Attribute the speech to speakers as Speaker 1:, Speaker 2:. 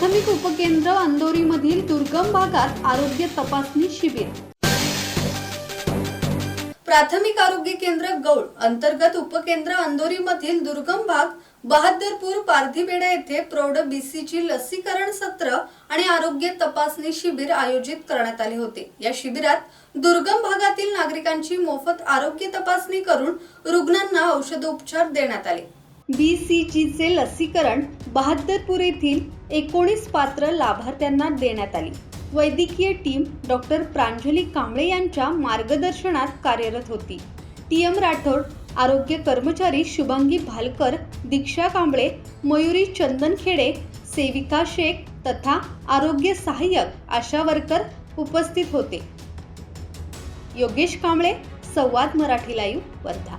Speaker 1: प्राथमिक उपकेंद्र अंदोरीमधील दुर्गम भागात आरोग्य तपासणी शिबिर. प्राथमिक आरोग्य केंद्र गौड अंतर्गत उपकेंद्र अंदोरीमधील दुर्गम भाग बहादरपूर पारधीबेडा येथे प्रौढ बीसीची लसीकरण सत्र आणि आरोग्य तपासणी शिबिर आयोजित करण्यात आले होते. या शिबिरात दुर्गम भागातील नागरिकांची मोफत आरोग्य तपासणी करून रुग्णांना औषधोपचार देण्यात आले. बी सी जीचे लसीकरण बहादरपूर येथील एकोणीस पात्र लाभार्थ्यांना देण्यात आली. वैद्यकीय टीम डॉक्टर प्रांजली कांबळे यांच्या मार्गदर्शनात कार्यरत होती. टी एम राठोड आरोग्य कर्मचारी शुभांगी भालकर दीक्षा कांबळे मयुरी चंदनखेडे सेविका शेख तथा आरोग्य सहाय्यक आशा वर्कर उपस्थित होते. योगेश कांबळे संवाद मराठी लाईव्ह वर्धा.